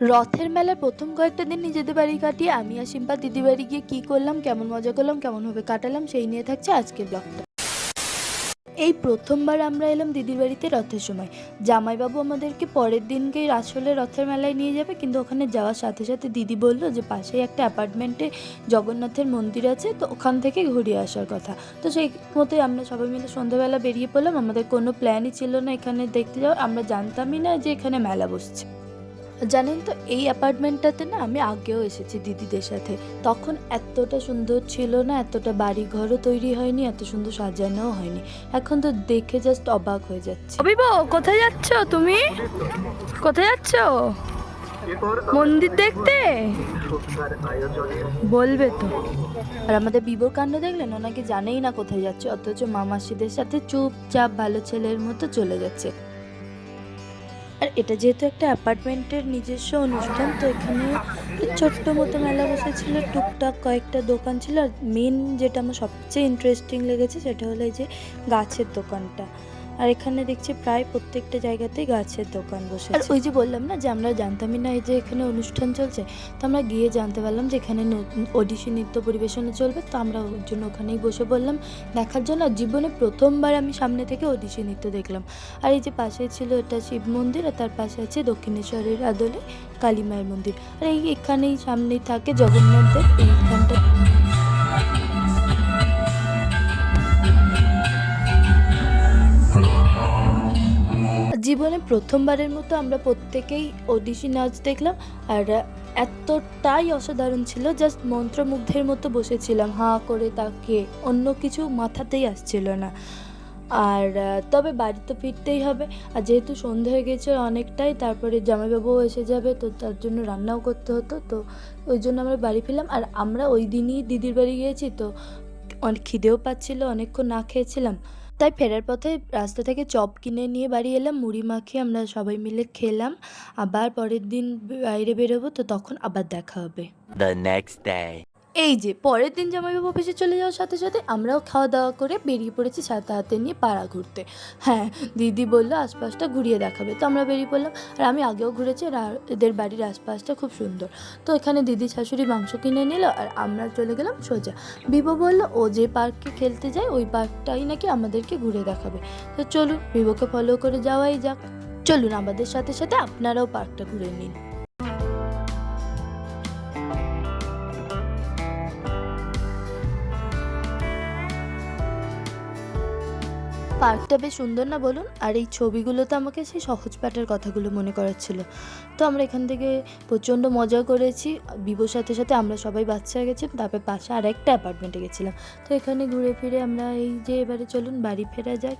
রথের মেলার প্রথম কয়েকটা দিন নিজেদের বাড়ি কাটিয়ে আমি আর সিম্পা দিদি বাড়ি গিয়ে কী করলাম, কেমন মজা করলাম কেমনভাবে কাটালাম, সেই নিয়ে থাকছে আজকের ব্লগটা এই প্রথমবার আমরা এলাম দিদির বাড়িতে রথের সময়। জামাইবাবু আমাদেরকে পরের দিনকেই আসলে রথের মেলায় নিয়ে যাবে, কিন্তু ওখানে যাওয়ার সাথে সাথে দিদি বলল যে পাশেই একটা অ্যাপার্টমেন্টে জগন্নাথের মন্দির আছে, তো ওখান থেকে ঘুরিয়ে আসার কথা। তো সেই মতোই আমরা সবাই মিলে সন্ধ্যাবেলা বেরিয়ে পড়লাম, আমাদের কোনো প্ল্যানই ছিল না এখানে দেখতে যাওয়ার, আমরা জানতামই না যে এখানে মেলা বসছে। জানেন তো এই অ্যাপার্টমেন্টটাতে না আমি আগেও এসেছি দিদিদের সাথে। তখন এতটা সুন্দর ছিল না এতটা বাড়ি ঘরও তৈরি হয়নি এত সুন্দর সাজানোও হয়নি। এখন তো দেখে জাস্ট অবাক হয়ে যাচ্ছে। অবিব কোথায় যাচ্ছ তুমি? কোথায় যাচ্ছ? মন্দির দেখতে? বলবে তো। আর আমাদের বিবর কাণ্ড দেখলেন? ওনাকে জানেই না কোথায় যাচ্ছে অথচ মামাসিদের সাথে চুপচাপ ভালো ছেলের মতো চলে যাচ্ছে। আর এটা যেহেতু একটা অ্যাপার্টমেন্টের নিজস্ব অনুষ্ঠান, তো এখানে ছোট্ট মতো মেলা বসেছিল, টুকটাক কয়েকটা দোকান ছিল। আর মেন যেটা আমার সবচেয়ে ইন্টারেস্টিং লেগেছে সেটা হলো এই যে গাছের দোকানটা। আর এখানে দেখছি প্রায় প্রত্যেকটা জায়গাতেই গাছের দোকান বসে আর ওই যে বললাম না যে আমরা জানতামই না এই যে এখানে অনুষ্ঠান চলছে, তো আমরা গিয়ে জানতে পারলাম যে এখানে ওডিসি নৃত্য পরিবেশনা চলবে, তো আমরা ওর জন্য ওখানেই বসে বললাম দেখার জন্য। জীবনে প্রথমবার আমি সামনে থেকে ওডিসি নৃত্য দেখলাম। আর এই যে পাশে ছিল এটা শিব মন্দির আর তার পাশে আছে দক্ষিণেশ্বরের আদলে কালী মায়ের মন্দির। আর এই এখানেই সামনেই থাকে জগন্নাথ দেব এইখানটা জীবনে প্রথমবারের মতো আমরা প্রত্যেকেই ওডিসি নাচ দেখলাম আর এতটাই অসাধারণ ছিল জাস্ট মন্ত্রমুগ্ধের মতো বসেছিলাম, হাঁ করে তাকে অন্য কিছু মাথাতেই আসছিল না। আর, তবে বাড়ি তো ফিরতেই হবে, আর যেহেতু সন্ধে হয়ে গেছে অনেকটাই, তারপরে জামাইবাবুও এসে যাবে, তো তার জন্য রান্নাও করতে হতো, তো ওই জন্য আমরা বাড়ি ফিরলাম। আর আমরা ওই দিনই দিদির বাড়ি গিয়েছি, তো অনেক খিদেও পাচ্ছিল, অনেকক্ষণ না খেয়েছিলাম। তাই ফেরার পথে রাস্তা থেকে চপ কিনে নিয়ে বাড়ি এলাম, মুড়ি মাখিয়ে আমরা সবাই মিলে খেলাম। আবার পরের দিন বাইরে বেরোবো, তো তখন আবার দেখা হবে। The next day. এই যে, পরের দিন জামাইবাবু অফিসে চলে যাওয়ার সাথে সাথে আমরাও খাওয়া দাওয়া করে বেরিয়ে পড়েছি ছাতা হাতে নিয়ে পাড়া ঘুরতে। হ্যাঁ দিদি বলল আশপাশটা ঘুরিয়ে দেখাবে। তো আমরা বেরিয়ে পড়লাম আর আমি আগেও ঘুরেছি আর এদের বাড়ির আশপাশটা খুব সুন্দর। তো এখানে দিদি শাশুড়ি মাংস কিনে নিল আর আমরা চলে গেলাম সোজা। বিবো বলল, ও যে পার্কে খেলতে যায়, ওই পার্কটাই নাকি আমাদেরকে ঘুরে দেখাবে। তো চলুন বিবোকে ফলো করে যাওয়াই যাক। চলুন, আমাদের সাথে সাথে আপনারাও পার্কটা ঘুরে নিন। পার্কটা বেশ সুন্দর না বলুন? আর এই ছবিগুলো তো আমাকে সেই সহজ পাঠের কথাগুলো মনে করাচ্ছিল। তো আমরা এখান থেকে প্রচণ্ড মজা করেছি। বিবোর সাথে সাথে আমরা সবাই বাচ্চা গেছি, তারপর পাশে আর একটা অ্যাপার্টমেন্টে গেছিলাম। তো এখানে ঘুরে ফিরে আমরা এই যে এবারে চলুন, বাড়ি ফেরা যাক।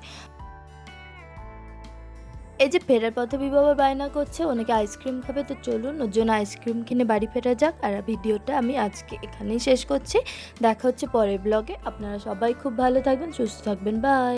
এই যে ফেরার পথে বিবাহ বায়না করছে ওনাকে আইসক্রিম খাবে, তো চলুন ওর জন্য আইসক্রিম কিনে বাড়ি ফেরা যাক। আর ভিডিওটা আমি আজকে এখানেই শেষ করছি। দেখা হচ্ছে পরের ব্লগে আপনারা সবাই খুব ভালো থাকবেন, সুস্থ থাকবেন বাই